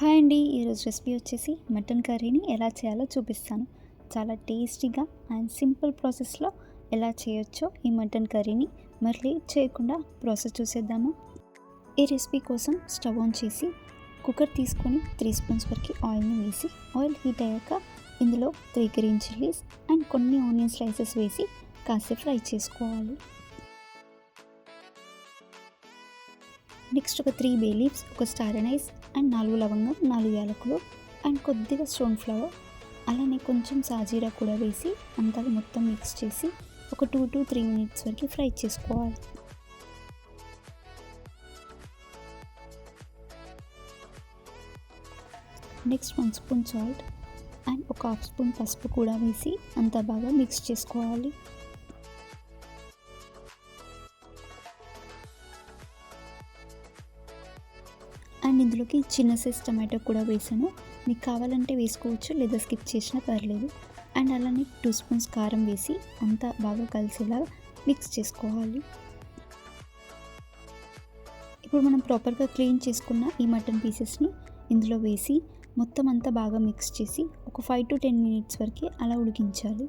Hi అండి ఈరోజు recipe వచ్చేసి మటన్ కర్రీని ఎలా చేయాలో చూపిస్తాను. చాలా టేస్టీగా అండ్ సింపుల్ ప్రాసెస్లో ఎలా చేయొచ్చో ఈ మటన్ కర్రీని మళ్ళీ లేట్ చేయకుండా ప్రాసెస్ చూసేద్దాము. ఈ రెసిపీ కోసం స్టవ్ ఆన్ చేసి కుక్కర్ తీసుకొని త్రీ స్పూన్స్ వరకు ఆయిల్ని వేసి ఆయిల్ హీట్ అయ్యాక ఇందులో త్రీ గ్రీన్ చిల్లీస్ అండ్ కొన్ని ఆనియన్ స్లైసెస్ వేసి కాసేపు ఫ్రై చేసుకోవాలి. నెక్స్ట్ ఒక త్రీ బే లీవ్స్ ఒక స్టార్ అనైస్ అండ్ నాలుగు లవంగం నాలుగు యాలకులు అండ్ కొద్దిగా స్టోన్ ఫ్లవర్. అలానే కొంచెం సాజీరా కూడా వేసి అంతా మొత్తం మిక్స్ చేసి ఒక టూ టు త్రీ మినిట్స్ వరకు ఫ్రై చేసుకోవాలి. Next one spoon salt and ఒక హాఫ్ స్పూన్ పసుపు కూడా వేసి అంతా బాగా మిక్స్ చేసుకోవాలి. అండ్ ఇందులోకి చిన్న సైజ్ టమాటో కూడా వేసాను. మీకు కావాలంటే వేసుకోవచ్చు లేదా స్కిప్ చేసినా పర్లేదు. అండ్ అలానే టూ స్పూన్స్ కారం వేసి అంతా బాగా కలిసేలా మిక్స్ చేసుకోవాలి. ఇప్పుడు మనం ప్రాపర్గా క్లీన్ చేసుకున్న ఈ మటన్ పీసెస్ని ఇందులో వేసి మొత్తం అంతా బాగా మిక్స్ చేసి ఒక ఫైవ్ టు టెన్ మినిట్స్ వరకు అలా ఉడికించాలి.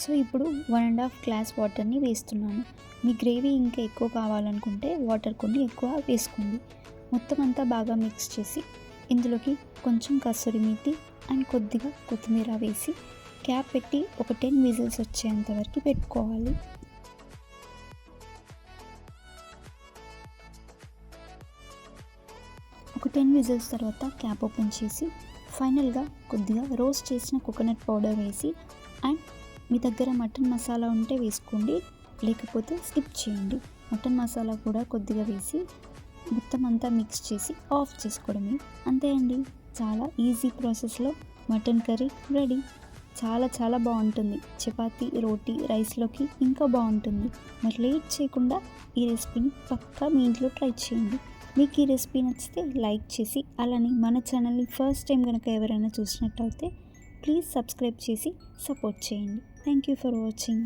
సో ఇప్పుడు వన్ అండ్ హాఫ్ గ్లాస్ వాటర్ని వేస్తున్నాను. మీ గ్రేవీ ఇంకా ఎక్కువ కావాలనుకుంటే వాటర్ కొన్ని ఎక్కువ వేసుకోండి. మొత్తం అంతా బాగా మిక్స్ చేసి ఇందులోకి కొంచెం కసూరి మేతి అండ్ కొద్దిగా కొత్తిమీర వేసి క్యాప్ పెట్టి ఒక టెన్ విజిల్స్ వచ్చేంత వరకు పెట్టుకోవాలి. ఒక టెన్ విజిల్స్ తర్వాత క్యాప్ ఓపెన్ చేసి ఫైనల్గా కొద్దిగా రోస్ట్ చేసిన కోకోనట్ పౌడర్ వేసి అండ్ మీ దగ్గర మటన్ మసాలా ఉంటే వేసుకోండి లేకపోతే స్కిప్ చేయండి. మటన్ మసాలా కూడా కొద్దిగా వేసి మొత్తం అంతా మిక్స్ చేసి ఆఫ్ చేసుకోవడమే. అంతే అండి. చాలా ఈజీ ప్రాసెస్లో మటన్ కర్రీ రెడీ చాలా చాలా బాగుంటుంది. చపాతీ రోటీ రైస్లోకి ఇంకా బాగుంటుంది. మరి లేట్ చేయకుండా ఈ రెసిపీని పక్కా మీ ఇంట్లో ట్రై చేయండి. మీకు ఈ రెసిపీ నచ్చితే లైక్ చేసి అలానే మన ఛానల్ని ఫస్ట్ టైం కనుక ఎవరైనా చూసినట్టయితే ప్లీజ్ సబ్స్క్రైబ్ చేసి సపోర్ట్ చేయండి. Thank you for watching